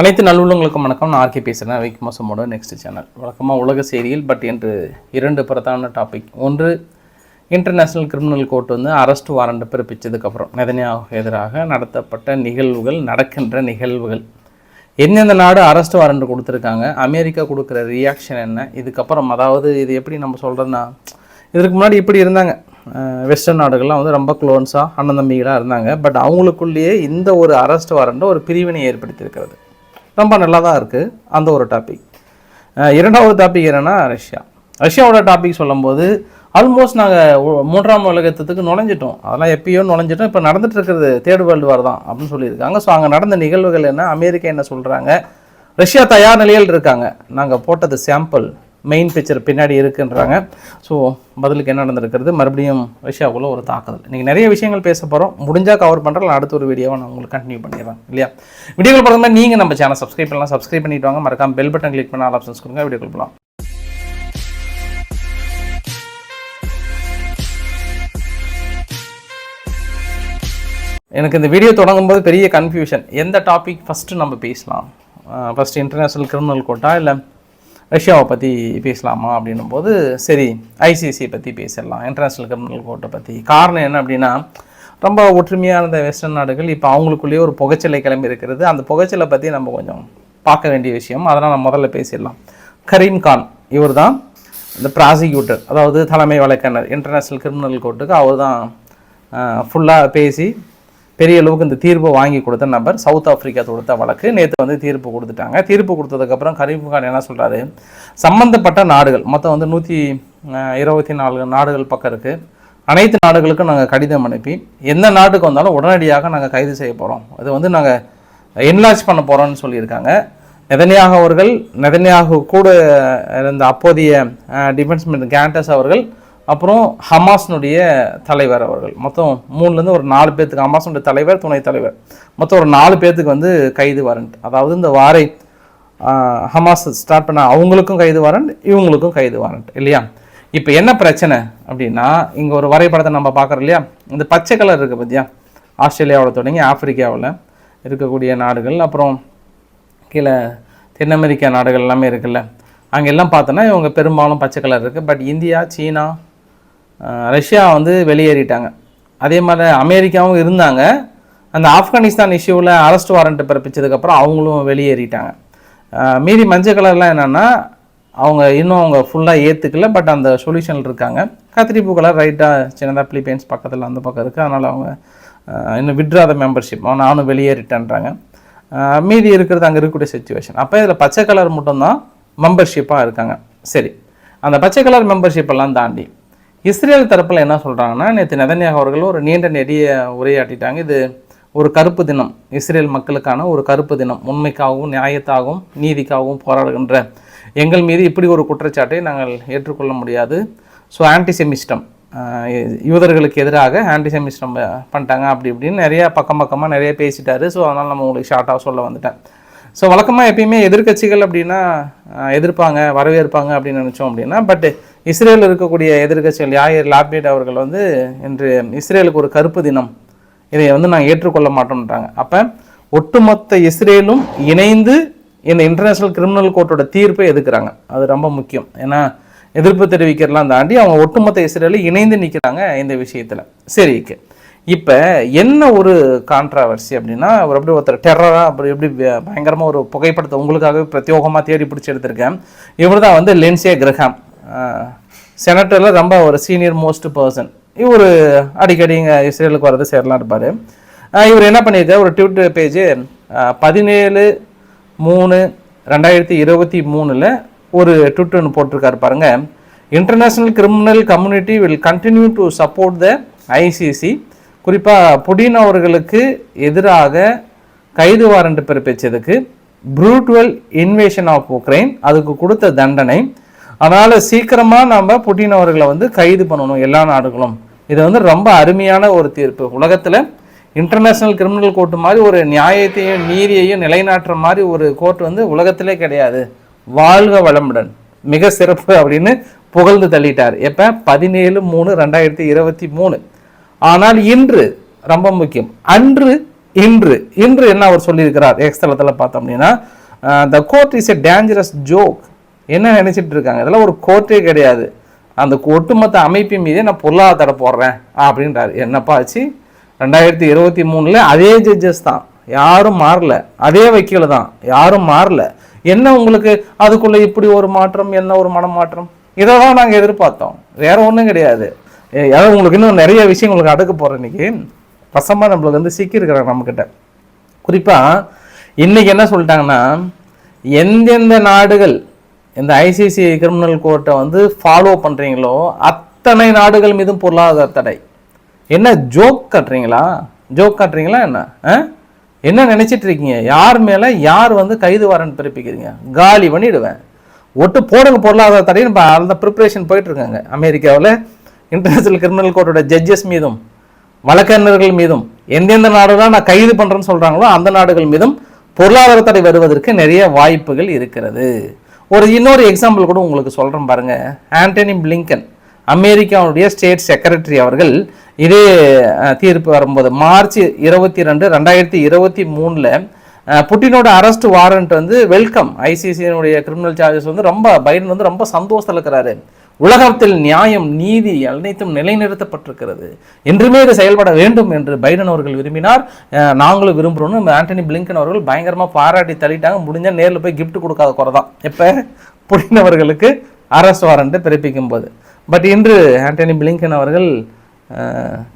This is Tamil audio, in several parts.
அனைத்து நல்லுள்ளங்களுக்கும் வணக்கம். நான் ஆர்கே பேசுகிறேன் வைக் மோசமோட நெக்ஸ்ட் சேனல் வழக்கமாக உலக செய்தியில் பட் என்று இரண்டு பிரதான டாபிக் ஒன்று இன்டர்நேஷ்னல் கிரிமினல் கோர்ட் வந்து அரெஸ்ட் வாரண்ட் பிறப்பித்ததுக்கப்புறம் நெதனியாவுக்கு எதிராக நடத்தப்பட்ட நிகழ்வுகள் நடக்கின்ற நிகழ்வுகள். எந்தெந்த நாடு அரெஸ்ட் வாரண்ட் கொடுத்துருக்காங்க? அமெரிக்கா கொடுக்குற ரியாக்ஷன் என்ன? இதுக்கப்புறம் அதாவது இது எப்படி நம்ம சொல்கிறதுனா இதற்கு முன்னாடி இப்படி இருந்தாங்க. வெஸ்டர்ன் நாடுகள்லாம் வந்து ரொம்ப க்ளோன்ஸாக அண்ணன் தம்பிகளாக இருந்தாங்க. பட் அவங்களுக்குள்ளேயே இந்த ஒரு அரெஸ்ட் வாரண்ட் ஒரு பிரிவினை ஏற்படுத்தியிருக்கிறது. ரொம்ப நல்லா தான் இருக்குது அந்த ஒரு டாபிக் இரண்டாவது டாபிக் என்னென்னா ரஷ்யா. ரஷ்யாவோட டாபிக் சொல்லும்போது ஆல்மோஸ்ட் நாங்கள் மூன்றாம் உலகத்துக்கு நுழைஞ்சிட்டோம். அதெல்லாம் எப்பயோ நுழைஞ்சிட்டோம். இப்போ நடந்துட்டு இருக்கிறது தேர்ட் வேர்ல்டு வார் தான் அப்படின்னு சொல்லியிருக்காங்க. ஸோ அங்கே நடந்த நிகழ்வுகள் என்ன? அமெரிக்கா என்ன சொல்கிறாங்க ரஷ்யா தயார் நிலையில் இருக்காங்க. நாங்கள் போட்டது சாம்பிள் மெயின் பிக்சர் பின்னாடி இருக்குன்றாங்க. ஸோ பதிலுக்கு என்ன நடந்திருக்கிறது? மறுபடியும் ரஷ்யாவுக்குள்ள ஒரு தாக்குதல். இன்றைக்கி நிறைய விஷயங்கள் பேச போகிறோம் முடிஞ்சால் கவர் பண்ணுறேன் அடுத்த ஒரு வீடியோவை நான் உங்களுக்கு கண்டினியூ பண்ணிடுறேன் இல்லையா? வீடியோக்கள் பார்க்கும்போது நீங்கள் நம்ம சேனல் சப்ஸ்கிரைப் பண்ணலாம். சப்ஸ்கிரைப் பண்ணிட்டு வாங்க. மறக்காம பெல் பட்டன் கிளிக் பண்ண ஆல் ஆப்ஷன்ஸ் கொடுங்க. வீடியோக்கள் போகலாம் எனக்கு இந்த வீடியோ தொடங்கும் போது பெரிய கன்ஃபியூஷன் எந்த டாபிக் ஃபஸ்ட்டு நம்ம பேசலாம்? ஃபஸ்ட்டு இன்டர்நேஷ்னல் கிரிமினல் கோட்டா இல்லை ரஷ்யாவை பற்றி பேசலாமா அப்படின்னும் போது சரி ஐசிசி பற்றி பேசிடலாம். இன்டர்நேஷ்னல் கிரிமினல் கோர்ட்டை பற்றி காரணம் என்ன அப்படின்னா ரொம்ப ஒற்றுமையாக இருந்த வெஸ்டர்ன் நாடுகள் இப்போ அவங்களுக்குள்ளேயே ஒரு புகைச்சலை கிளம்பி இருக்கிறது. அந்த புகைச்சலை பற்றி நம்ம கொஞ்சம் பார்க்க வேண்டிய விஷயம். அதனால் நம்ம முதல்ல பேசிடலாம். கரீம் கான் இவர் தான் இந்த ப்ராசிக்யூட்டர் அதாவது தலைமை வழக்கறிஞர். இன்டர்நேஷ்னல் கிரிமினல் கோர்ட்டுக்கு அவர் தான் ஃபுல்லாக பேசி பெரிய அளவுக்கு இந்த தீர்ப்பு வாங்கி கொடுத்த நபர் சவுத் ஆப்பிரிக்கா கொடுத்த வழக்கு. நேற்று வந்து தீர்ப்பு கொடுத்துட்டாங்க. தீர்ப்பு கொடுத்ததுக்கப்புறம் கரீம் கான் என்ன சொல்கிறாரு சம்மந்தப்பட்ட நாடுகள் மொத்தம் வந்து நூற்றி இருபத்தி நாலு நாடுகள் பக்கம் இருக்குது அனைத்து நாடுகளுக்கும் நாங்கள் கடிதம் அனுப்பி எந்த நாட்டுக்கு வந்தாலும் உடனடியாக நாங்கள் கைது செய்ய போகிறோம் அது வந்து நாங்கள் என்லார்ஜ் பண்ண போகிறோம்னு சொல்லியிருக்காங்க. நெதன்யாக அவர்கள் நெதன்யாக கூட இருந்த அப்போதைய டிஃபென்ஸ் மினிஸ்டர் கேண்டஸ் அவர்கள் அப்புறம் ஹமாஸ்னுடைய தலைவர் அவர்கள். மொத்தம் மூணுலேருந்து ஒரு நாலு பேர்த்துக்கு ஹமாஸ்னுடைய தலைவர் துணைத் தலைவர். மொத்தம் ஒரு நாலு பேர்த்துக்கு வந்து கைது வாரண்ட். அதாவது இந்த வாரை ஹமாஸ் ஸ்டார்ட் பண்ண அவங்களுக்கும் கைது வாரண்ட் இவங்களுக்கும் கைது வாரண்ட் இல்லையா? இப்போ என்ன பிரச்சனை அப்படின்னா இங்கே ஒரு வரைபடத்தை நம்ம பார்க்குறோம் இல்லையா? இந்த பச்சை கலர் இருக்குது பார்த்தியா ஆஸ்திரேலியாவில் தொடங்கி ஆப்பிரிக்காவில் இருக்கக்கூடிய நாடுகள் அப்புறம் கீழே தென் அமெரிக்கா நாடுகள் எல்லாமே இருக்குல்ல. அங்கெல்லாம் பார்த்தோன்னா இவங்க பெரும்பாலும் பச்சை கலர் இருக்குது பட் இந்தியா சீனா ரஷ்யா வந்து வெளியேறிட்டாங்க. அதே மாதிரி அமெரிக்காவும் இருந்தாங்க. அந்த ஆப்கானிஸ்தான் இஷ்யூவில் அரெஸ்ட் வாரண்ட் பிறப்பிச்சதுக்கப்புறம் அவங்களும் வெளியேறிட்டாங்க. மீதி மஞ்சள் கலர்லாம் என்னென்னா அவங்க இன்னும் அவங்க ஃபுல்லாக ஏற்றுக்கல பட் அந்த சொல்யூஷனில் இருக்காங்க. கத்திரிப்பூ கலர் ரைட்டாக சின்னதாக பிலிப்பைன்ஸ் பக்கத்தில் அந்த பக்கம் இருக்குது அதனால் அவங்க இன்னும் விட்ராத மெம்பர்ஷிப் நானும் வெளியேறிட்டேன்றாங்க. மீதி இருக்கிறது அங்கே இருக்கக்கூடிய சுச்சுவேஷன் அப்போ இதில் பச்சை கலர் மட்டும்தான் மெம்பர்ஷிப்பாக இருக்காங்க. சரி. அந்த பச்சை கலர் மெம்பர்ஷிப்பெல்லாம் தாண்டி இஸ்ரேல் தரப்பில் என்ன சொல்கிறாங்கன்னா நேற்று நெதன்யாகு அவர்கள் ஒரு நீண்ட நெடிய உரையாட்டிட்டாங்க இது ஒரு கருப்பு தினம். இஸ்ரேல் மக்களுக்கான ஒரு கருப்பு தினம். உண்மைக்காகவும் நியாயத்தாகவும் நீதிக்காகவும் போராடுகின்ற எங்கள் மீது இப்படி ஒரு குற்றச்சாட்டை நாங்கள் ஏற்றுக்கொள்ள முடியாது. ஸோ ஆன்டிசெமிஸ்டம் யூதர்களுக்கு எதிராக ஆன்டிசெமிஸ்டம் பண்ணிட்டாங்க. அப்படி இப்படின்னு நிறையா பக்கம் பக்கமாக நிறைய பேசிட்டாரு. ஸோ அதனால் நம்ம உங்களுக்கு ஷார்ட்டாக சொல்ல வந்துட்டேன். ஸோ வழக்கமாக எப்பயுமே எதிர்க்கட்சிகள் அப்படின்னா எதிர்ப்பாங்க வரவேற்பாங்க அப்படின்னு நினச்சோம் அப்படின்னா பட் இஸ்ரேலில் இருக்கக்கூடிய எதிர்க்கட்சிகள் யாயர் லாப்டேட் அவர்கள் வந்து இன்று இஸ்ரேலுக்கு ஒரு கருப்பு தினம். இதை வந்து நாங்கள் ஏற்றுக்கொள்ள மாட்டோம்ன்றாங்க. அப்போ ஒட்டுமொத்த இஸ்ரேலும் இணைந்து இந்த இன்டர்நேஷ்னல் கிரிமினல் கோர்ட்டோட தீர்ப்பை எதுக்குறாங்க அது ரொம்ப முக்கியம். ஏன்னா எதிர்ப்பு தெரிவிக்கிறலாம் தாண்டி அவங்க ஒட்டுமொத்த இஸ்ரேலும் இணைந்து நிற்கிறாங்க இந்த விஷயத்தில். சரி இப்போ என்ன ஒரு கான்ட்ராவர்சி அப்படின்னா அவர் அப்படி ஒருத்தர் டெரராக அப்படி எப்படி பயங்கரமாக ஒரு புகைப்படத்தை உங்களுக்காகவே பிரத்யோகமாக தேடி பிடிச்சி எடுத்திருக்கேன். இவர் தான் வந்து லென்சியா கிரஹாம் செனட்டரில் ரொம்ப ஒரு சீனியர் மோஸ்ட் பர்சன் இவர் அடிக்கடி இங்கே இஸ்ரேலுக்கு வரது சேரலாம் இருப்பார். இவர் என்ன பண்ணியிருக்காரு? ஒரு ட்விட்டர் பேஜ் பதினேழு மூணு ரெண்டாயிரத்தி இருபத்தி மூணில் ஒரு ட்விட்டர் ஒன்று போட்டிருக்காரு பாருங்கள் international criminal community will continue to support the ICC குறிப்பாக புடின் அவர்களுக்கு எதிராக கைது வாரண்ட் பிறப்பிச்சதுக்கு ப்ரூட்டுவல் இன்வேஷன் ஆஃப் உக்ரைன் அதுக்கு கொடுத்த தண்டனை. அதனால் சீக்கிரமாக நம்ம புட்டின் அவர்களை வந்து கைது பண்ணணும் எல்லா நாடுகளும். இது வந்து ரொம்ப அருமையான ஒரு தீர்ப்பு. உலகத்தில் இன்டர்நேஷ்னல் கிரிமினல் கோர்ட் மாதிரி ஒரு நியாயத்தையும் நீதியையும் நிலைநாட்டுற மாதிரி ஒரு கோர்ட் வந்து உலகத்திலே கிடையாது. வாழ்க வளமுடன். மிக சிறப்பு அப்படின்னு புகழ்ந்து தள்ளிட்டார். எப்போ? பதினேழு மூணு ரெண்டாயிரத்தி இருபத்தி மூணு. ஆனால் இன்று ரொம்ப முக்கியம். அன்று இன்று இன்று என்ன அவர் சொல்லியிருக்கிறார்? எக்ஸ்தலத்தில் பார்த்தோம் அப்படின்னா the court is a dangerous joke என்ன நினச்சிட்டு இருக்காங்க இதெல்லாம் ஒரு கோர்ட்டே கிடையாது. அந்த ஒட்டுமொத்த அமைப்பின் மீதே நான் பொருளாதார தடை போடுறேன் அப்படின்றாரு. என்னப்பா ஆச்சு? ரெண்டாயிரத்தி இருபத்தி மூணில் அதே ஜட்ஜஸ் தான். யாரும் மாறல. அதே வக்கீல் தான். யாரும் மாறல. என்ன உங்களுக்கு அதுக்குள்ளே இப்படி ஒரு மாற்றம் என்ன ஒரு மனமாற்றம்? இதை தான் நாங்கள் எதிர்பார்த்தோம். வேற ஒன்றும் கிடையாது. ஏதாவது உங்களுக்கு இன்னும் நிறைய விஷயம் உங்களுக்கு அடுக்க போகிற இன்னைக்கு. பசமாக நம்மளுக்கு வந்து சிக்கியிருக்கிறாங்க நம்மக்கிட்ட. குறிப்பாக இன்றைக்கி என்ன சொல்லிட்டாங்கன்னா எந்தெந்த நாடுகள் இந்த ஐசிசி கிரிமினல் கோர்ட்டை வந்து ஃபாலோ பண்ணுறீங்களோ அத்தனை நாடுகள் மீதும் பொருளாதார தடை. என்ன ஜோக் கட்டுறீங்களா? ஜோக் காட்டுறீங்களா என்ன? ஆ? என்ன நினச்சிட்டு இருக்கீங்க? யார் மேலே யார் வந்து கைது வாரண்ட் பிறப்பிக்கிறீங்க? காலி பண்ணிடுவேன். ஒட்டு போடுங்க பொருளாதார தடைன்னு இப்போ அந்த ப்ரிப்பரேஷன் போயிட்டுருக்காங்க. அமெரிக்காவில் இன்டர்நேஷ்னல் கிரிமினல் கோர்ட்டோட ஜட்ஜஸ் மீதும் வழக்கறிஞர்கள் மீதும் எந்தெந்த நாடுலாம் நான் கைது பண்ணுறேன்னு சொல்கிறாங்களோ அந்த நாடுகள் மீதும் பொருளாதார தடை வருவதற்கு நிறைய வாய்ப்புகள் இருக்கிறது. ஒரு இன்னொரு எக்ஸாம்பிள் கூட உங்களுக்கு சொல்கிறேன் பாருங்க. ஆண்டனி பிளிங்கன் அமெரிக்காவுடைய ஸ்டேட் செக்ரட்டரி அவர்கள் இதே தீர்ப்பு வரும்போது மார்ச் இருபத்தி ரெண்டு ரெண்டாயிரத்தி இருபத்தி மூணில் புட்டினோட அரெஸ்ட் வாரண்ட் வந்து வெல்கம் ஐசிசியினுடைய கிரிமினல் சார்ஜஸ் வந்து ரொம்ப பைடன் வந்து ரொம்ப சந்தோஷத்தில் இருக்கிறாரு. உலகத்தில் நியாயம் நீதி அனைத்தும் நிலைநிறுத்தப்பட்டிருக்கிறது. என்றுமே இது செயல்பட வேண்டும் என்று பைடன் அவர்கள் விரும்பினார். நாங்களும் விரும்புகிறோம்னு ஆண்டனி பிளிங்கன் அவர்கள் பயங்கரமாக பாராட்டி தள்ளிட்டாங்க. முடிஞ்சால் நேரில் போய் கிஃப்ட் கொடுக்காத குறை தான் இப்போ புடினவர்களுக்கு அரசு வாரண்ட்டு பிறப்பிக்கும் போது பட் இன்று ஆண்டனி பிளிங்கன் அவர்கள்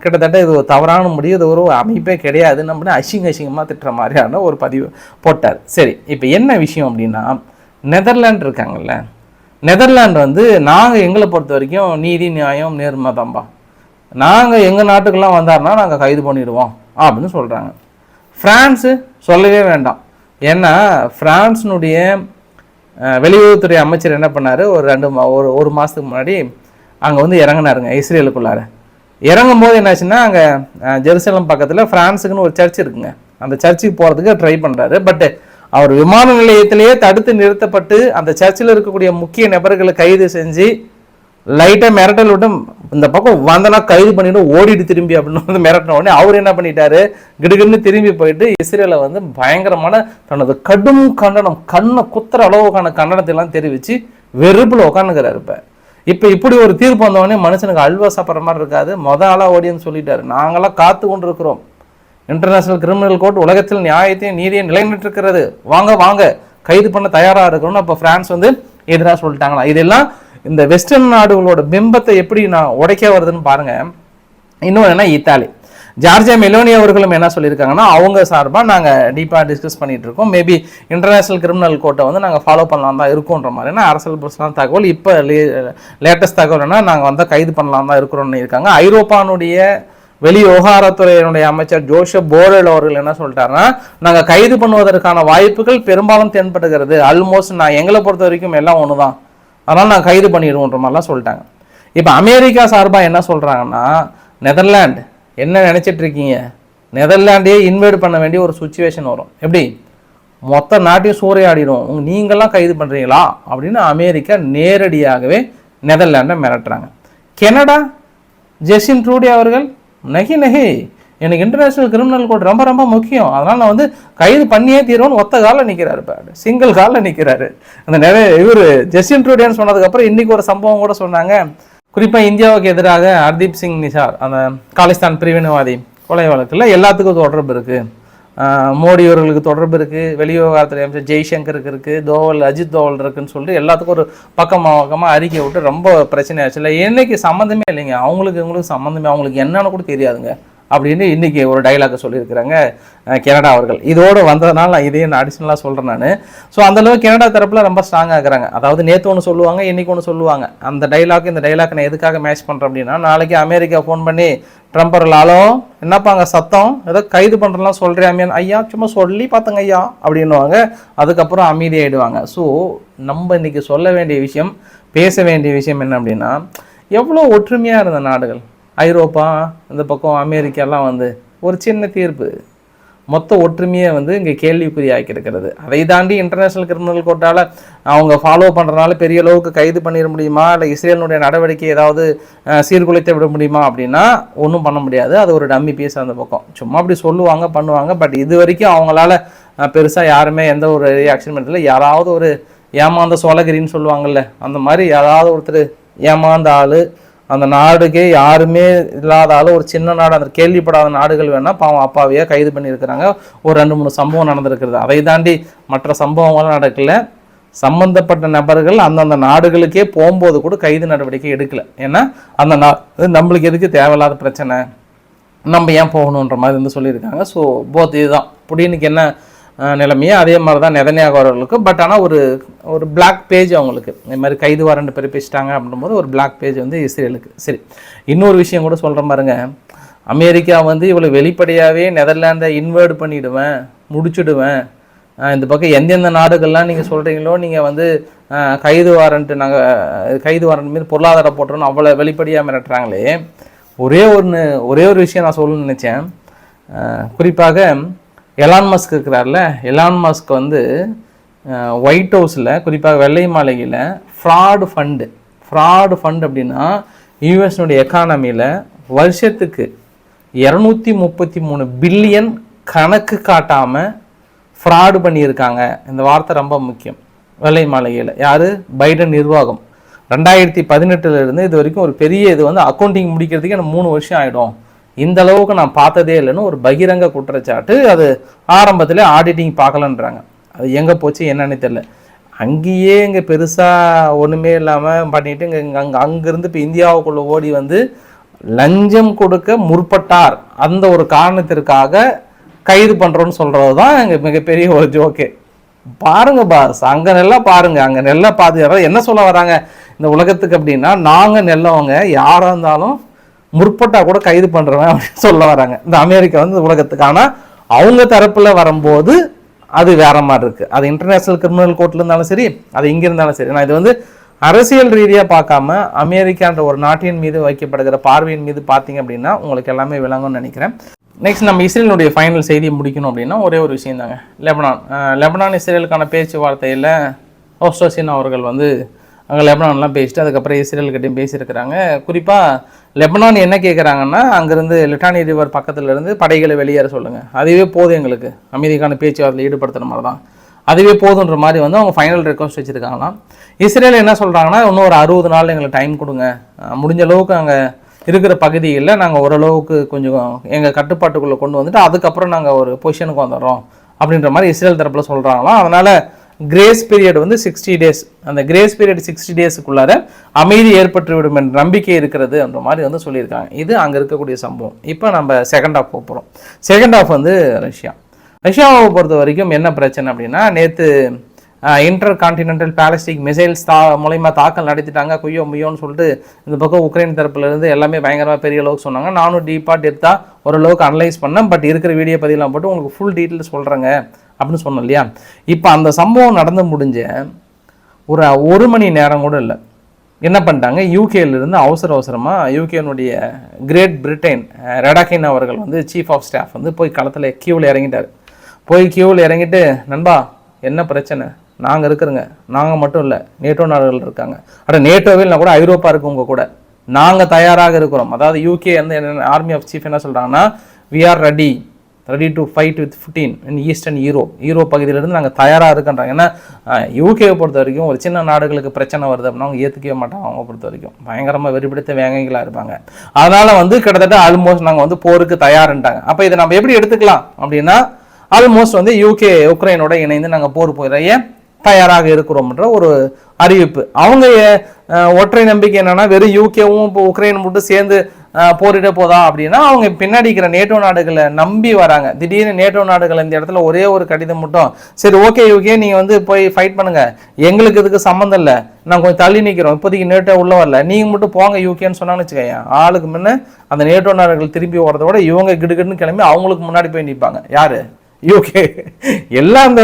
கிட்டத்தட்ட இது ஒரு தவறான முடிவு. இது ஒரு அமைப்பே கிடையாது. நம்ம அசிங்க அசிங்கமாக திட்டுற மாதிரியான ஒரு பதிவு போட்டார். சரி இப்போ என்ன விஷயம் அப்படின்னா நெதர்லாண்ட் இருக்காங்கல்ல? நெதர்லாண்ட் வந்து நாங்கள் எங்களை பொறுத்த வரைக்கும் நீதி நியாயம் நேர்மை தான்பா. நாங்கள் எங்கள் நாட்டுக்கெல்லாம் வந்தாருன்னா நாங்கள் கைது பண்ணிடுவோம் அப்படின்னு சொல்கிறாங்க ஃப்ரான்ஸு சொல்லவே வேண்டாம். ஏன்னா ஃப்ரான்ஸினுடைய வெளியுறவுத்துறை அமைச்சர் என்ன பண்ணார்? ஒரு ரெண்டு மா ஒரு ஒரு மாதத்துக்கு முன்னாடி அங்கே வந்து இறங்குனாருங்க இஸ்ரேலுக்குள்ளார. இறங்கும் போது என்னாச்சுன்னா அங்கே ஜெருசலம் பக்கத்தில் ஃப்ரான்ஸுக்குன்னு ஒரு சர்ச் இருக்குங்க. அந்த சர்ச்சுக்கு போகிறதுக்கு ட்ரை பண்ணுறாரு பட்டு அவர் விமான நிலையத்திலேயே தடுத்து நிறுத்தப்பட்டு அந்த சர்ச்சில் இருக்கக்கூடிய முக்கிய நபர்களை கைது செஞ்சு லைட்டாக மிரட்டல் விட்டும் இந்த பக்கம் வந்தனா கைது பண்ணிட்டு ஓடிட்டு திரும்பி அப்படின்னு வந்து மிரட்டின உடனே அவர் என்ன பண்ணிட்டாரு? கிடுகிடுன்னு திரும்பி போயிட்டு இஸ்ரேலை வந்து பயங்கரமான தனது கடும் கண்டனம் கண்ணை குத்துற அளவுக்கான கண்டனத்தை எல்லாம் தெரிவித்து வெறுப்பில் உட்காந்துக்கிறாரு இப்போ. இப்போ இப்படி ஒரு தீர்ப்பு வந்தவொடனே மனுஷனுக்கு அல்வா சாப்பிட்ற மாதிரி இருக்காது. மொத ஆளாக ஓடின்னு சொல்லிட்டாரு. நாங்களாம் காத்து கொண்டு இருக்கிறோம் இன்டர்நேஷனல் கிரிமினல் கோர்ட் உலகத்தில் நியாயத்தையும் நீதியை நிலைநிறுத்திருக்கிறது வாங்க வாங்க. கைது பண்ண தயாராக இருக்கணும்னு அப்போ பிரான்ஸ் வந்து எதிராக சொல்லிட்டாங்களா? இதெல்லாம் இந்த வெஸ்டர்ன் நாடுகளோட பிம்பத்தை எப்படி நான் உடைக்க வருதுன்னு பாருங்க. இன்னொன்று என்ன இத்தாலி. ஜார்ஜியா மெலோனி அவர்களும் என்ன சொல்லியிருக்காங்கன்னா அவங்க சார்பாக நாங்கள் டீப்பாக டிஸ்கஸ் பண்ணிகிட்டு இருக்கோம். மேபி இன்டர்நேஷ்னல் கிரிமினல் கோர்ட்டை வந்து நாங்கள் ஃபாலோ பண்ணலாம் தான் இருக்கோன்ற மாதிரி. அரசியல் புரட்சியான தகவல் இப்போ லே லேட்டஸ்ட் தகவல் என்ன நாங்கள் வந்து கைது பண்ணலாம் தான் இருக்கிறோம்னு இருக்காங்க ஐரோப்பானுடைய வெளி விவகாரத்துறையினுடைய அமைச்சர் ஜோஷப் போரல் அவர்கள் என்ன சொல்லிட்டாருன்னா நாங்கள் கைது பண்ணுவதற்கான வாய்ப்புகள் பெரும்பாலும் தென்படுகிறது. ஆல்மோஸ்ட் நான் எங்களை பொறுத்த வரைக்கும் எல்லாம் ஒன்று தான் அதனால் நான் கைது பண்ணிடுவோன்ற மாதிரிலாம் சொல்லிட்டாங்க. இப்போ அமெரிக்கா சார்பாக என்ன சொல்கிறாங்கன்னா நெதர்லாண்ட் என்ன நினச்சிட்டு இருக்கீங்க? நெதர்லாண்டே இன்வைட் பண்ண வேண்டிய ஒரு சுச்சுவேஷன் வரும். எப்படி? மொத்த நாட்டையும் சூறையாடிடும். உங்க நீங்களாம் கைது பண்ணுறீங்களா அப்படின்னு அமெரிக்கா நேரடியாகவே நெதர்லாண்டை மிரட்டுறாங்க. கெனடா ஜெசின் ட்ரூடி அவர்கள் நகி நகி. எனக்கு இன்டர்நேஷனல் கிரிமினல் கோட் ரொம்ப ரொம்ப முக்கியம். அதனால் நான் வந்து கைது பண்ணியே தீருவோன்னு ஒத்த காலில் நிற்கிறாரு இப்போ சிங்கிள் காலில் நிற்கிறாரு அந்த நிறைய இவர் ஜெஸ்டின் ட்ரூடியான்னு சொன்னதுக்கப்புறம் இன்றைக்கி ஒரு சம்பவம் கூட சொன்னாங்க. குறிப்பாக இந்தியாவுக்கு எதிராக ஹர்தீப் சிங் நிஷார் அந்த காலிஸ்தான் பிரிவினைவாதி கொலை வழக்கில் எல்லாத்துக்கும் தொடர்பு இருக்குது மோடி அவர்களுக்கு தொடர்பு இருக்குது வெளிவிவகாரத்துறை அமைச்சர் ஜெய்சங்கருக்கு இருக்குது தோவல் அஜித் தோவல் இருக்குன்னு சொல்லிட்டு எல்லாத்துக்கும் ஒரு பக்கமாக பக்கமாக அறிக்கை விட்டு ரொம்ப பிரச்சனை ஆச்சு இல்லை என்னைக்கு சம்மந்தமே இல்லைங்க. அவங்களுக்கு இவங்களுக்கு சம்மந்தமே அவங்களுக்கு என்னன்னு கூட தெரியாதுங்க. அப்படின்னு இன்றைக்கி ஒரு டைலாக சொல்லியிருக்கிறாங்க கனடா அவர்கள். இதோடு வந்ததுனால நான் இதையும் நான் அடிஷ்னலாக சொல்கிறேன் நான். ஸோ அந்தளவுக்கு கனடா தரப்பில் ரொம்ப ஸ்ட்ராங்காக இருக்கிறாங்க. அதாவது நேற்று ஒன்று சொல்லுவாங்க இன்றைக்கி ஒன்று சொல்லுவாங்க. அந்த டைலாக் இந்த டைலாக் நான் எதுக்காக மேட்ச் பண்ணுறேன் அப்படின்னா நாளைக்கு அமெரிக்கா ஃபோன் பண்ணி ட்ரம்ப் அவர்கள் என்னப்பாங்க சத்தம்? ஏதோ கைது பண்ணுறலாம் சொல்கிறேன் ஐயா சும்மா சொல்லி பார்த்தங்க ஐயா. அப்படின்னுவாங்க. அதுக்கப்புறம் அமைதியாகிடுவாங்க ஸோ நம்ம இன்றைக்கி சொல்ல வேண்டிய விஷயம் பேச வேண்டிய விஷயம் என்ன அப்படின்னா எவ்வளோ ஒற்றுமையாக இருந்த நாடுகள். ஐரோப்பா இந்த பக்கம் அமெரிக்காலாம் வந்து ஒரு சின்ன தீர்ப்பு. மொத்த ஒற்றுமையை வந்து இங்கே கேள்விக்குறியாக்கி இருக்கிறது அதை தாண்டி இன்டர்நேஷ்னல் கிரிமினல் கோர்ட்டால் அவங்க ஃபாலோ பண்ணுறதுனால பெரிய அளவுக்கு கைது பண்ணிட முடியுமா? இல்லை இஸ்ரேலினுடைய நடவடிக்கை ஏதாவது சீர்குலைத்து விட முடியுமா அப்படின்னா ஒன்றும் பண்ண முடியாது. அது ஒரு டம்மி பீஸ் அந்த பக்கம். சும்மா அப்படி சொல்லுவாங்க பண்ணுவாங்க பட் இது வரைக்கும் அவங்களால பெருசாக யாருமே எந்த ஒரு ரியாக்ஷன் பண்ணல யாராவது ஒரு ஏமாந்த சோழகிரின்னு சொல்லுவாங்கல்ல அந்த மாதிரி யாராவது ஒருத்தர் ஏமாந்த ஆள் அந்த நாடுக்கே யாருமே இல்லாத ஆள் ஒரு சின்ன நாடு அந்த கேள்விப்படாத நாடுகள் வேணால் பாவம் அப்பாவையே கைது பண்ணியிருக்கிறாங்க. ஒரு ரெண்டு மூணு சம்பவம் நடந்திருக்கிறது. அதை தாண்டி மற்ற சம்பவங்களும் நடக்கல. சம்பந்தப்பட்ட நபர்கள் அந்தந்த நாடுகளுக்கே போகும்போது கூட கைது நடவடிக்கை எடுக்கல. ஏன்னா அந்த நா நம்மளுக்கு எதுக்கு தேவையில்லாத பிரச்சனை? நம்ம ஏன் போகணுன்ற மாதிரி வந்து சொல்லியிருக்காங்க. ஸோ போத் இதுதான். புடினுக்கு என்ன நிலைமையோ அதே மாதிரி தான் நெதன்யாகு அவர்களுக்கு பட் ஆனால் ஒரு ஒரு பிளாக் பேஜ் அவங்களுக்கு. இந்த மாதிரி கைது வாரண்ட் பிறப்பிச்சிட்டாங்க அப்படின்போது ஒரு பிளாக் பேஜ் வந்து இஸ்ரேலுக்கு. சரி இன்னொரு விஷயம் கூட சொல்கிற பாருங்க. அமெரிக்கா வந்து இவ்வளோ வெளிப்படையாகவே நெதர்லாண்டை இன்வேர்ட் பண்ணிவிடுவேன் முடிச்சுடுவேன். இந்த பக்கம் எந்தெந்த நாடுகள்லாம் நீங்கள் சொல்கிறீங்களோ நீங்கள் வந்து கைது வாரண்ட்டு நாங்கள் கைது வாரண்ட் மீது பொருளாதார போட்டுறோன்னு அவ்வளோ வெளிப்படையாக மிரட்டுறாங்களே. ஒரே ஒன்று ஒரே ஒரு விஷயம் நான் சொல்லணும்னு நினச்சேன். குறிப்பாக எலான் மஸ்க் இருக்கிறார்ல எலான் மஸ்க் வந்து ஒயிட் ஹவுஸில் குறிப்பாக வெள்ளை மாளிகையில் ஃப்ராடு ஃபண்டு ஃப்ராடு ஃபண்ட் அப்படின்னா யூஎஸ்னுடைய எக்கானமியில் வருஷத்துக்கு இரநூத்தி முப்பத்தி மூணு பில்லியன் கணக்கு காட்டாமல் ஃப்ராடு பண்ணியிருக்காங்க. இந்த வார்த்தை ரொம்ப முக்கியம். வெள்ளை மாளிகையில். யார்? பைடன் நிர்வாகம். ரெண்டாயிரத்தி பதினெட்டுலேருந்து இது வரைக்கும் ஒரு பெரிய இது வந்து அக்கௌண்டிங் முடிக்கிறதுக்கு எனக்கு மூணு வருஷம் ஆகிடும் இந்த அளவுக்கு நான் பார்த்ததே இல்லைன்னு ஒரு பகிரங்க குற்றச்சாட்டு அது ஆரம்பத்தில் ஆடிட்டிங் பார்க்கலன்றாங்க. அது எங்கே போச்சு என்னன்னு தெரில அங்கேயே இங்கே பெருசாக ஒன்றுமே இல்லாமல் பண்ணிட்டு இங்கே இங்கே அங்கே அங்கேருந்து இப்போ இந்தியாவுக்குள்ளே ஓடி வந்து லஞ்சம் கொடுக்க முற்பட்டார். அந்த ஒரு காரணத்திற்காக கைது பண்ணுறோன்னு சொல்கிறது தான் இங்கே மிகப்பெரிய ஒரு ஜோக்கே. பாருங்க பாஸ் அங்கே நல்லா பாருங்க அங்கே நல்லா பார்த்து என்ன சொல்ல வராங்க? இந்த உலகத்துக்கு அப்படின்னா நாங்கள் நெல்லவங்க யாராக இருந்தாலும் முற்பட்டா கூட கைது பண்ணுறவன் அப்படின்னு சொல்ல வராங்க. இந்த அமெரிக்கா வந்து உலகத்துக்கு. ஆனால் அவங்க தரப்பில் வரும்போது அது வேற மாதிரி இருக்கு. அது இன்டர்நேஷனல் கிரிமினல் கோர்ட்ல இருந்தாலும் சரி அது இங்க இருந்தாலும் சரி. நான் இது வந்து அரசியல் ரீதியாக பார்க்காம அமெரிக்கான்ற ஒரு நாட்டின் மீது வைக்கப்படுகிற பார்வையின் மீது பார்த்தீங்க அப்படின்னா உங்களுக்கு எல்லாமே விளங்கும்னு நினைக்கிறேன். நெக்ஸ்ட் நம்ம இஸ்ரேலுடைய ஃபைனல் செய்தியை முடிக்கணும் அப்படின்னா ஒரே ஒரு விஷயம் தாங்க. லெபனான். லெபனான் இஸ்ரேலுக்கான பேச்சுவார்த்தையில் ஹோஸ்டோசின் அவர்கள் வந்து அங்கே லெபனான்லாம் பேசிட்டு அதுக்கப்புறம் இஸ்ரேல்கிட்டையும் பேசியிருக்கிறாங்க. குறிப்பாக லெபனான் என்ன கேட்குறாங்கன்னா அங்கேருந்து லிட்டானி ரிவர் பக்கத்துல இருந்து படைகளை வெளியேற சொல்லுங்கள் அதுவே போதும் எங்களுக்கு. அமைதிக்கான பேச்சுவார்த்தையில் ஈடுபடுத்துகிற மாதிரி தான் அதுவே போதுன்ற மாதிரி வந்து அவங்க ஃபைனல் ரெக்வஸ்ட் வச்சுருக்காங்களாம். இஸ்ரேல் என்ன சொல்கிறாங்கன்னா இன்னும் ஒரு அறுபது நாள் எங்களுக்கு டைம் கொடுங்க. முடிஞ்ச அளவுக்கு அங்கே இருக்கிற பகுதிகளில் நாங்கள் ஓரளவுக்கு கொஞ்சம் எங்கள் கட்டுப்பாட்டுக்குள்ளே கொண்டு வந்துட்டு அதுக்கப்புறம் நாங்கள் ஒரு பொசிஷனுக்கு வந்துடுறோம் அப்படின்ற மாதிரி இஸ்ரேல் தரப்பில் சொல்கிறாங்களாம் அதனால் கிரேஸ் பீரியட் வந்து சிக்ஸ்டி டேஸ் அந்த கிரேஸ் பீரியட் சிக்ஸ்டி டேஸுக்குள்ளார அமைதி ஏற்பட்டுவிடும் என்ற நம்பிக்கை இருக்கிறது என்ற மாதிரி வந்து சொல்லியிருக்காங்க. இது அங்கே இருக்கக்கூடிய சம்பவம். இப்போ நம்ம செகண்ட் ஆஃப் போகிறோம் செகண்ட் ஆஃப் வந்து ரஷ்யா. ரஷ்யாவை பொறுத்த வரைக்கும் என்ன பிரச்சனை அப்படின்னா நேற்று இன்டர் கான்டினென்டல் பேலஸ்டிக் மிசைல்ஸ் தா மூலயமா தாக்கல் நடத்திட்டாங்க குய்யோ முய்யோன்னு சொல்லிட்டு இந்த பக்கம் உக்ரைன் தரப்புலேருந்து எல்லாமே பயங்கரமாக பெரிய அளவுக்கு சொன்னாங்க. நானும் டீப்பாக டெப்த்தாக ஓரளவுக்கு அனலைஸ் பண்ணேன். பட் இருக்கிற வீடியோ பதிலாம் போட்டு உங்களுக்கு ஃபுல் டீட்டெயில் சொல்கிறேங்க அப்படின்னு சொன்னோம் இல்லையா? இப்போ அந்த சம்பவம் நடந்து முடிஞ்ச ஒரு ஒரு மணி நேரம் கூட இல்லை. என்ன பண்ணிட்டாங்க? யூகேலேருந்து அவசர அவசரமாக யூகேனுடைய கிரேட் பிரிட்டன் ரெடாகின் அவர்கள் வந்து சீஃப் ஆஃப் ஸ்டாஃப் வந்து போய் களத்தில் கியூவில் இறங்கிட்டார். போய் கியூவில் இறங்கிட்டு நண்பா என்ன பிரச்சனை? நாங்கள் இருக்கிறோங்க. நாங்கள் மட்டும் இல்லை நேட்டோ நாடுகள் இருக்காங்க. ஆனால் நேட்டோவில் கூட ஐரோப்பா இருக்கு உங்கள் கூட. நாங்கள் தயாராக இருக்கிறோம். அதாவது யூகே வந்து ஆர்மி ஆஃப் சீஃப் என்ன சொல்கிறாங்கன்னா we are ready ready to fight with fifteen in eastern Europe Europe பகுதியிலேருந்து நாங்கள் தயாராக இருக்கின்றாங்க. ஏன்னா யூகேவை பொறுத்த வரைக்கும் ஒரு சின்ன நாடுகளுக்கு பிரச்சனை வருது அப்படின்னா அவங்க ஏற்றுக்கவே மாட்டாங்க அவங்க பொறுத்த வரைக்கும். பயங்கரமாக வெறிபிடித்த வேங்கைகளாக இருப்பாங்க. அதனால் வந்து கிட்டத்தட்ட ஆல்மோஸ்ட் நாங்கள் வந்து போருக்கு தயாருன்ட்டாங்க. அப்போ இதை நம்ம எப்படி எடுத்துக்கலாம் அப்படின்னா ஆல்மோஸ்ட் வந்து யூகே உக்ரைனோட இணைந்து நாங்கள் போர் போயிறைய தயாராக இருக்கிறோம்ன்ற ஒரு அறிவிப்பு. அவங்க ஒற்றை நம்பிக்கை என்னென்னா வெறும் யூகேவும் இப்போ உக்ரைன் மட்டும் சேர்ந்து போரிட போதா அப்படின்னா அவங்க பின்னாடி இருக்கிற நேட்டோ நாடுகளை நம்பி வராங்க. திடீர்னு நேட்டோ நாடுகள் இந்த இடத்துல ஒரே ஒரு கடிதம் மட்டும் சரி ஓகே யூகே நீங்கள் வந்து போய் ஃபைட் பண்ணுங்கள் எங்களுக்கு இதுக்கு சம்மந்தம் இல்லை. நாங்கள் கொஞ்சம் தள்ளி நிற்கிறோம் இப்போதைக்கு நேட்டோ உள்ள வரல. நீங்கள் மட்டும் போங்க யூகேன்னு சொன்னாங்கன்னு வச்சுக்கோங்க ஆளுக்கு முன்னே அந்த நேட்டோ நாடுகள் திரும்பி ஓடுறத விட இவங்க கிடுகிடுன்னு கிளம்பி அவங்களுக்கு முன்னாடி போய் நிற்பாங்க யார்? யூகே எல்லாம் அந்த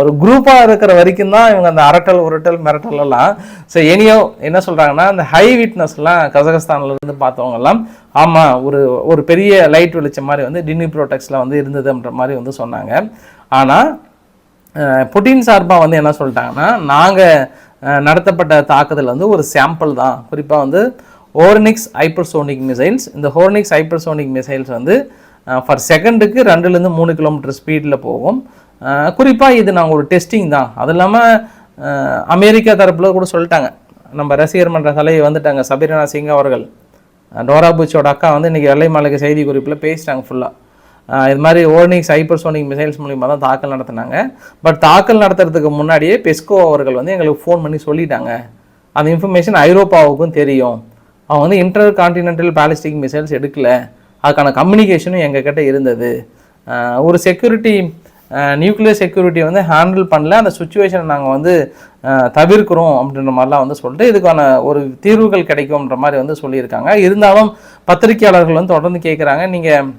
ஒரு குரூப்பாக இருக்கிற வரைக்கும் தான் இவங்க அந்த அரட்டல் உரட்டல் மிரட்டலெல்லாம் ஸோ எனியோ என்ன சொல்கிறாங்கன்னா அந்த ஹை விட்னஸ்லாம் கசகஸ்தான்ல பார்த்தவங்கெல்லாம் ஆமாம் ஒரு ஒரு பெரிய லைட் வெளிச்சம் மாதிரி வந்து டின்னி ப்ரோடக்ட்ஸில் வந்து இருந்ததுன்ற மாதிரி வந்து சொன்னாங்க. ஆனால் புட்டின் சார்பாக வந்து என்ன சொல்லிட்டாங்கன்னா நாங்கள் நடத்தப்பட்ட தாக்குதல் வந்து ஒரு சாம்பிள் தான். குறிப்பாக வந்து ஓர்னிக்ஸ் ஹைப்பர்சோனிக் மிசைல்ஸ் இந்த ஹோர்னிக்ஸ் ஹைப்பர்சோனிக் மிசைல்ஸ் வந்து ஃபர் செகண்டுக்கு ரெண்டுலேருந்து மூணு கிலோமீட்டர் ஸ்பீடில் போகும். குறிப்பாக இது நாங்கள் ஒரு டெஸ்டிங் தான். அது இல்லாமல் அமெரிக்கா தரப்பில் கூட சொல்லிட்டாங்க. நம்ம ரசிகர் மன்ற தலையை வந்துட்டாங்க சபீரனா சிங் அவர்கள். டோரா பூச்சோட அக்கா வந்து இன்றைக்கி வெள்ளை மாளிகை செய்தி குறிப்பில் பேசிட்டாங்க ஃபுல்லாக இது மாதிரி ஓர்னிக்ஸ் ஹைப்பர்சோனிக் மிசைல்ஸ் மூலிமா தான் தாக்கல் நடத்தினாங்க. பட் தாக்கல் நடத்துறதுக்கு முன்னாடியே பெஸ்கோ அவர்கள் வந்து எங்களுக்கு ஃபோன் பண்ணி சொல்லிட்டாங்க. அந்த இன்ஃபர்மேஷன் ஐரோப்பாவுக்கும் தெரியும். அவங்க வந்து இன்டர் கான்டினென்டல் பேலிஸ்டிக் மிசைல்ஸ் எடுக்கல. அதுக்கான கம்யூனிகேஷனும் எங்ககிட்ட இருந்தது. ஒரு செக்யூரிட்டி நியூக்ளியர் செக்யூரிட்டி வந்து ஹேண்டில் பண்ணல. அந்த சுச்சுவேஷனை நாங்கள் வந்து தவிர்க்கிறோம் அப்படின்ற மாதிரிலாம் வந்து சொல்லிட்டு இதுக்கான ஒரு தீர்வுகள் கிடைக்கும்ன்ற மாதிரி வந்து சொல்லியிருக்காங்க. இருந்தாலும் பத்திரிகையாளர்கள் வந்து தொடர்ந்து கேட்குறாங்க நீங்கள்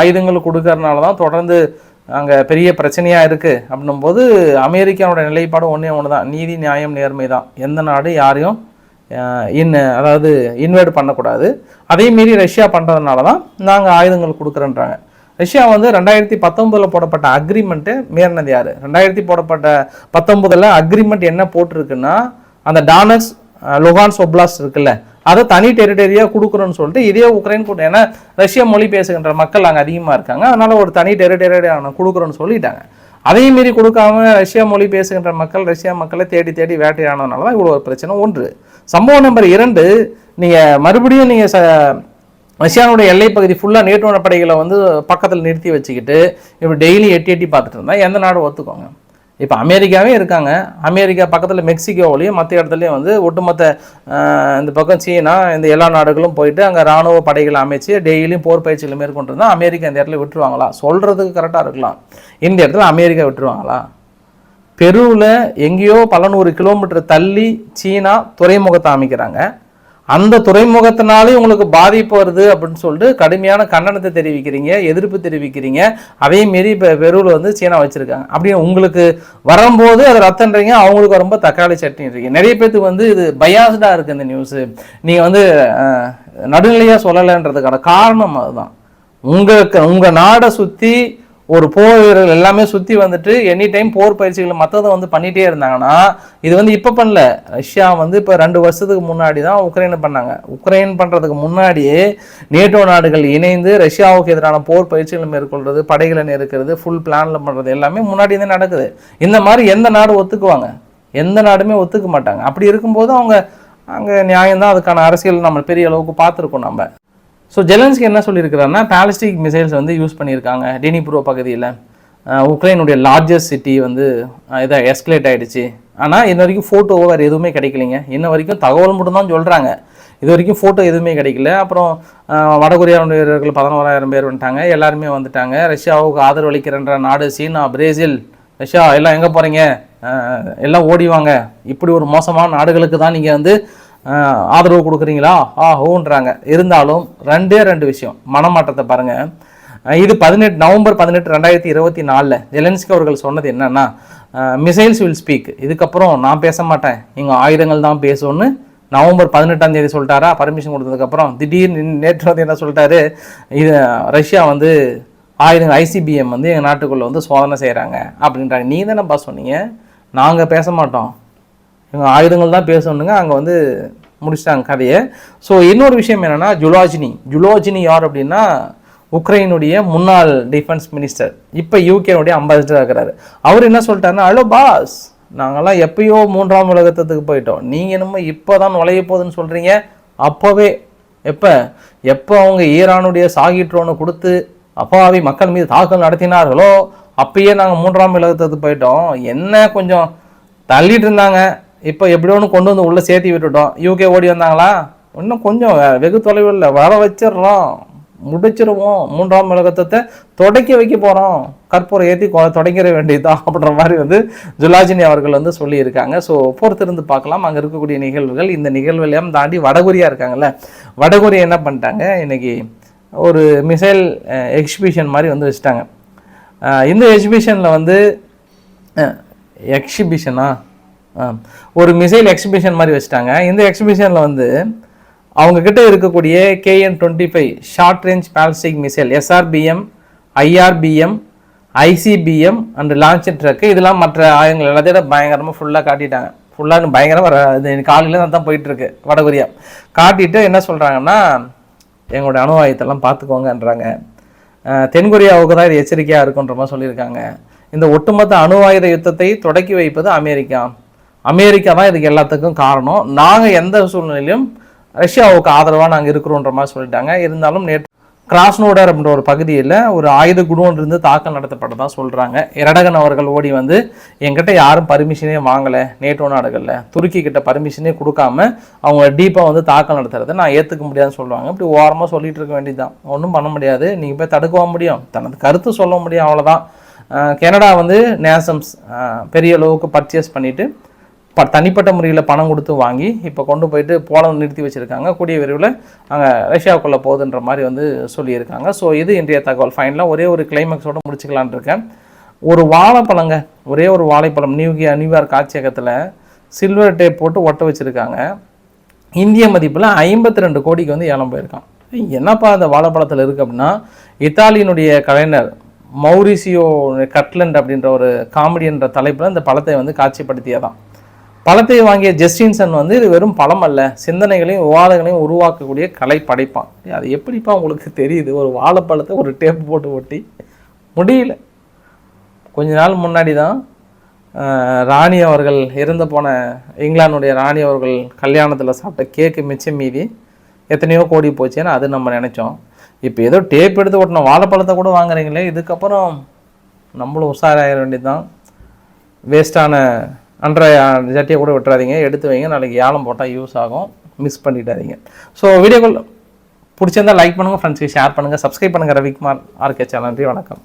ஆயுதங்கள் கொடுக்கறதுனால தான் தொடர்ந்து அங்கே பெரிய பிரச்சனையாக இருக்குது அப்படின்னும் போது அமெரிக்காவோட நிலைப்பாடு ஒன்றே ஒன்று தான் நீதி நியாயம் நேர்மை தான். எந்த நாடு யாரையும் இன் அதாவது இன்வைட் பண்ணக்கூடாது. அதே மீறி ரஷ்யா பண்ணுறதுனால தான் நாங்கள் ஆயுதங்கள் கொடுக்குறேன்றாங்க. ரஷ்யா வந்து ரெண்டாயிரத்தி பத்தொம்போதில் போடப்பட்ட அக்ரிமெண்ட்டு மீறினது யார்? ரெண்டாயிரத்தி போடப்பட்ட பத்தொம்பதில் அக்ரிமெண்ட் என்ன போட்டிருக்குன்னா அந்த டானஸ் லொகான்ஸ் ஒப்லாஸ்ட் இருக்குல்ல அதை தனி டெரிட்டரியாக கொடுக்குறோன்னு சொல்லிட்டு இதே உக்ரைன் கூட ஏன்னா ரஷ்யா மொழி பேசுகின்ற மக்கள் அங்கே அதிகமாக இருக்காங்க. அதனால் ஒரு தனி டெரிட்டரியாக கொடுக்குறோன்னு சொல்லிட்டாங்க. அதையும் மீறி கொடுக்காம ரஷ்யா மொழி பேசுகின்ற மக்கள் ரஷ்யா மக்களை தேடி தேடி வேட்டையானதுனால தான் இவ்வளோ ஒரு பிரச்சனை ஒன்று சம்பவம் நம்பர் இரண்டு நீங்கள் மறுபடியும் நீங்கள் ச ரஷ்யானுடைய எல்லைப்பகுதி ஃபுல்லாக நேட்டோட படைகளை வந்து பக்கத்தில் நிறுத்தி வச்சுக்கிட்டு இப்படி டெய்லி எட்டி எட்டி பார்த்துட்டு இருந்தால் எந்த நாடு ஒத்துக்கோங்க. இப்போ அமெரிக்காவே இருக்காங்க. அமெரிக்கா பக்கத்தில் மெக்சிகோவிலையும் மற்ற இடத்துலையும் வந்து ஒட்டுமொத்த இந்த பக்கம் சீனா இந்த எல்லா நாடுகளும் போயிட்டு அங்கே ராணுவ படைகளை அமைச்சு டெய்லியும் போர் பயிற்சிகளை மேற்கொண்டு அமெரிக்கா இந்த இடத்துல விட்டுருவாங்களா? சொல்கிறதுக்கு கரெக்டாக இருக்கலாம். இந்த இடத்துல அமெரிக்கா விட்டுருவாங்களா? பெருவில் எங்கேயோ பல நூறு கிலோமீட்டர் தள்ளி சீனா துறைமுகத்தை அமைக்கிறாங்க. அந்த துறைமுகத்தினாலே உங்களுக்கு பாதிப்பு வருது அப்படின்னு சொல்லிட்டு கடுமையான கண்டனத்தை தெரிவிக்கிறீங்க எதிர்ப்பு தெரிவிக்கிறீங்க. அதே மாரி இப்போ பெருவில் வந்து சீனா வச்சுருக்காங்க. அப்படி உங்களுக்கு வரும்போது அது ரத்தன்றீங்க அவங்களுக்கு ரொம்ப தக்காளி சட்னின்றீங்க நிறைய பேர்த்துக்கு வந்து இது பயாஸ்டாக இருக்குது இந்த நியூஸு நீங்கள் வந்து நடுநிலையாக சொல்லலைன்றதுக்கான காரணம் அதுதான். உங்களுக்கு உங்கள் நாடை சுற்றி ஒரு போர் வீரர்கள் எல்லாமே சுற்றி வந்துட்டு எனி டைம் போர் பயிற்சிகள் மற்றதை வந்து பண்ணிகிட்டே இருந்தாங்கன்னா இது வந்து இப்போ பண்ணல. ரஷ்யா வந்து இப்போ ரெண்டு வருஷத்துக்கு முன்னாடி தான் உக்ரைனை பண்ணாங்க. உக்ரைன் பண்ணுறதுக்கு முன்னாடியே நேட்டோ நாடுகள் இணைந்து ரஷ்யாவுக்கு எதிரான போர் பயிற்சிகளை மேற்கொள்றது படைகளை நெருக்கிறது ஃபுல் பிளானில் பண்ணுறது எல்லாமே முன்னாடி தான் நடக்குது. இந்த மாதிரி எந்த நாடு ஒத்துக்குவாங்க? எந்த நாடுமே ஒத்துக்க மாட்டாங்க. அப்படி இருக்கும்போது அவங்க அங்கே நியாயம்தான். அதுக்கான அரசியல் நம்ம பெரிய அளவுக்கு பார்த்துருக்கோம் நம்ம. ஸோ ஜெலன்ஸ்கி என்ன சொல்லியிருக்கிறாருன்னா பேலஸ்டிக் மிசைல்ஸ் வந்து யூஸ் பண்ணியிருக்காங்க. டெனிப்ரோ பகுதியில். உக்ரைனுடைய லார்ஜஸ்ட் சிட்டி வந்து இதை எஸ்கலேட் ஆகிடுச்சு ஆனால் இன்ன வரைக்கும் ஃபோட்டோ வேறு எதுவுமே கிடைக்கலைங்க. இன்ன வரைக்கும் தகவல் மட்டும்தான் சொல்கிறாங்க இது வரைக்கும் ஃபோட்டோ எதுவுமே கிடைக்கல. அப்புறம் வடகொரியாவுடைய வீரர்கள் பதினோராயிரம் பேர் வந்துட்டாங்க. எல்லாருமே வந்துட்டாங்க. ரஷ்யாவுக்கு ஆதரவு அளிக்கிறன்ற நாடு சீனா பிரேசில் ரஷ்யா எல்லாம் எங்கே போகிறீங்க எல்லாம் ஓடிவாங்க இப்படி ஒரு மோசமான நாடுகளுக்கு தான் நீங்கள் வந்து ஆதரவு கொடுக்குறீங்களா? ஆ ஓன்றாங்க. இருந்தாலும் ரெண்டே ரெண்டு விஷயம். மனமாற்றத்தை பாருங்கள் இது பதினெட்டு நவம்பர் பதினெட்டு ரெண்டாயிரத்தி இருபத்தி நாலில் ஜெலன்ஸ்கி அவர்கள் சொன்னது என்னென்னா மிசைல்ஸ் வில் ஸ்பீக் இதுக்கப்புறம் நான் பேச மாட்டேன். எங்கள் ஆயுதங்கள் தான் பேசும்னு நவம்பர் பதினெட்டாம் தேதி சொல்லிட்டாரா? பர்மிஷன் கொடுத்ததுக்கப்புறம் திடீர்னு நேற்று வந்து என்ன சொல்லிட்டாரு? இது ரஷ்யா வந்து ஆயுதங்கள் ஐசிபிஎம் வந்து எங்கள் நாட்டுக்குள்ளே வந்து சோதனை செய்கிறாங்க அப்படின்றாங்க. நீ தானேப்பா சொன்னீங்க? நாங்கள் பேச மாட்டோம். இவங்க ஆயுதங்கள் தான் பேசணுங்க அங்கே வந்து முடிச்சிட்டாங்க கதையை. ஸோ இன்னொரு விஷயம் என்னென்னா ஜுலாஜினி. ஜுலாஜினி யார் அப்படின்னா உக்ரைனுடைய முன்னாள் டிஃபென்ஸ் மினிஸ்டர் இப்போ யூகேனுடைய அம்பாசிடராக இருக்கிறாரு அவர் என்ன சொல்லிட்டாருன்னா ஹலோ பாஸ் நாங்கெல்லாம் எப்பயோ மூன்றாம் உலகத்துக்கு போயிட்டோம். நீங்கள் என்னமோ இப்போ தான் நுழைய போகுதுன்னு சொல்கிறீங்க அப்போவே எப்போ? எப்போ அவங்க ஈரானுடைய சாகிட்ரோனை கொடுத்து அப்பாவி மக்கள் மீது தாக்கல் நடத்தினார்களோ அப்பயே நாங்கள் மூன்றாம் உலகத்துக்கு போயிட்டோம். என்ன கொஞ்சம் தள்ளிட்டு இருந்தாங்க. இப்போ எப்படியோ ஒன்று கொண்டு வந்து உள்ளே சேர்த்தி விட்டுட்டோம். யூகே ஓடி வந்தாங்களா? இன்னும் கொஞ்சம் வெகு தொலைவில் இல்லை வர வச்சிடுறோம். முடிச்சிருவோம். மூன்றாம் உலகத்தை தொடக்கி வைக்க போகிறோம் கற்பூரம் ஏற்றி தொடங்கிற வேண்டியதுதான் அப்படின்ற மாதிரி வந்து ஜுலாஜினி அவர்கள் வந்து சொல்லியிருக்காங்க. ஸோ பொறுத்திருந்து பார்க்கலாம். அங்கே இருக்கக்கூடிய நிகழ்வுகள் இந்த நிகழ்வுகளையும் தாண்டி வடகொரியா இருக்காங்கல்ல வடகொரியா என்ன பண்ணிட்டாங்க? இன்னைக்கு ஒரு மிசைல் எக்ஸிபிஷன் மாதிரி வந்து வச்சுட்டாங்க. இந்த எக்ஸிபிஷனில் வந்து எக்ஸிபிஷனா ஒரு மிசைல் எக்ஸிபிஷன் மாதிரி வச்சுட்டாங்க. இந்த எக்ஸிபிஷனில் வந்து அவங்கக்கிட்ட இருக்கக்கூடிய KN twenty five short range ballistic missile SRBM IRBM ICBM and launch truck இதெல்லாம் மற்ற ஆயுதங்கள் எல்லாத்தையும் பயங்கரமாக ஃபுல்லாக காட்டிட்டாங்க. ஃபுல்லாக பயங்கரமாக இது காலையில் தான் போயிட்டுருக்கு வடகொரியா. காட்டிட்டு என்ன சொல்கிறாங்கன்னா எங்களுடைய அணு பார்த்துக்கோங்கன்றாங்க. தென்கொரியாவுக்கு தான் இது எச்சரிக்கையாக இருக்குன்ற மாதிரி சொல்லியிருக்காங்க. இந்த ஒட்டுமொத்த அணு ஆயுத யுத்தத்தை தொடக்கி வைப்பது அமெரிக்கா. அமெரிக்கா தான் இதுக்கு எல்லாத்துக்கும் காரணம். நாங்கள் எந்த சூழ்நிலையிலும் ரஷ்யாவுக்கு ஆதரவாக நாங்கள் இருக்கிறோன்ற மாதிரி சொல்லிட்டாங்க. இருந்தாலும் நேற்று கிராஸ்னோடர் அப்படின்ற ஒரு பகுதியில் ஒரு ஆயுத குடோன் இருந்து தாக்கல் நடத்தப்பட்டதா சொல்கிறாங்க இரடகன் அவர்கள் ஓடி வந்து எங்கிட்ட யாரும் பர்மிஷனே வாங்கலை நேட்டோ நாடுகளில். துருக்கி கிட்ட பர்மிஷனே கொடுக்காம அவங்க டீப்பாக வந்து தாக்கல் நடத்துறதை நான் ஏற்றுக்க முடியாதுன்னு சொல்லுவாங்க. இப்படி ஓரமாக சொல்லிட்டு இருக்க வேண்டியதுதான். ஒன்றும் பண்ண முடியாது. நீங்கள் போய் தடுக்கவா முடியும்? தனது கருத்து சொல்ல முடியும். அவ்வளோதான் கனடா வந்து நேசம்ஸ் பெரிய அளவுக்கு பர்ச்சேஸ் பண்ணிவிட்டு ப தனிப்பட்ட முறையில் பணம் கொடுத்து வாங்கி இப்போ கொண்டு போயிட்டு போலம் நிறுத்தி வச்சுருக்காங்க. கூடிய விரைவில் அங்கே ரஷ்யாவுக்குள்ளே போகுதுன்ற மாதிரி வந்து சொல்லியிருக்காங்க. ஸோ இது இன்றைய தகவல். ஃபைனலாக ஒரே ஒரு கிளைமேக்ஸோடு முடிச்சுக்கலான்னு இருக்கேன். ஒரு வாழைப்பழங்க ஒரே ஒரு வாழைப்பழம் நியூ நியூயார்க் காட்சியகத்தில் சில்வர் டேப் போட்டு ஒட்ட வச்சுருக்காங்க. இந்திய மதிப்பில் ஐம்பத்தி ரெண்டு கோடிக்கு வந்து ஏலம் போயிருக்கான். என்னப்பா அந்த வாழைப்பழத்தில் இருக்குது அப்படின்னா இத்தாலியினுடைய கலைஞர் மௌரிசியோ கட்லண்ட் அப்படின்ற ஒரு காமெடின்ற தலைப்பில் இந்த பழத்தை வந்து காட்சிப்படுத்தியதான் பழத்தை வாங்கிய ஜஸ்டின்சன் வந்து இது வெறும் பழம் அல்ல சிந்தனைகளையும் விவாதங்களையும் உருவாக்கக்கூடிய கலை படைப்பான். அது எப்படிப்பா உங்களுக்கு தெரியுது? ஒரு வாழைப்பழத்தை ஒரு டேப் போட்டு ஒட்டி. முடியல. கொஞ்ச நாள் முன்னாடி தான் ராணி அவர்கள் இறந்து போன இங்கிலாந்துடைய ராணி அவர்கள் கல்யாணத்தில் சாப்பிட்ட கேக்கு மிச்சம் மீதி எத்தனையோ கோடி போச்சேன்னு அது நம்ம நினச்சோம். இப்போ ஏதோ டேப் எடுத்து ஓட்டணும் வாழைப்பழத்தை கூட வாங்குறீங்களே இதுக்கப்புறம் நம்மளும் உஷாராக வேண்டியது தான் வேஸ்ட்டான அன்றைய சட்டியை கூட விட்டுறாதீங்க. எடுத்து வைங்க. நாளைக்கு ஏலம் போட்டால் யூஸ் ஆகும். மிஸ் பண்ணிடாதீங்க. ஸோ வீடியோக்குள் பிடிச்சிருந்தால் லைக் பண்ணுங்கள் ஃப்ரெண்ட்ஸ்க்கு ஷேர் பண்ணுங்கள் சப்ஸ்கிரைப் பண்ணுங்கள் ரவிக்குமார் ஆர்கே சேனல் நன்றி வணக்கம்.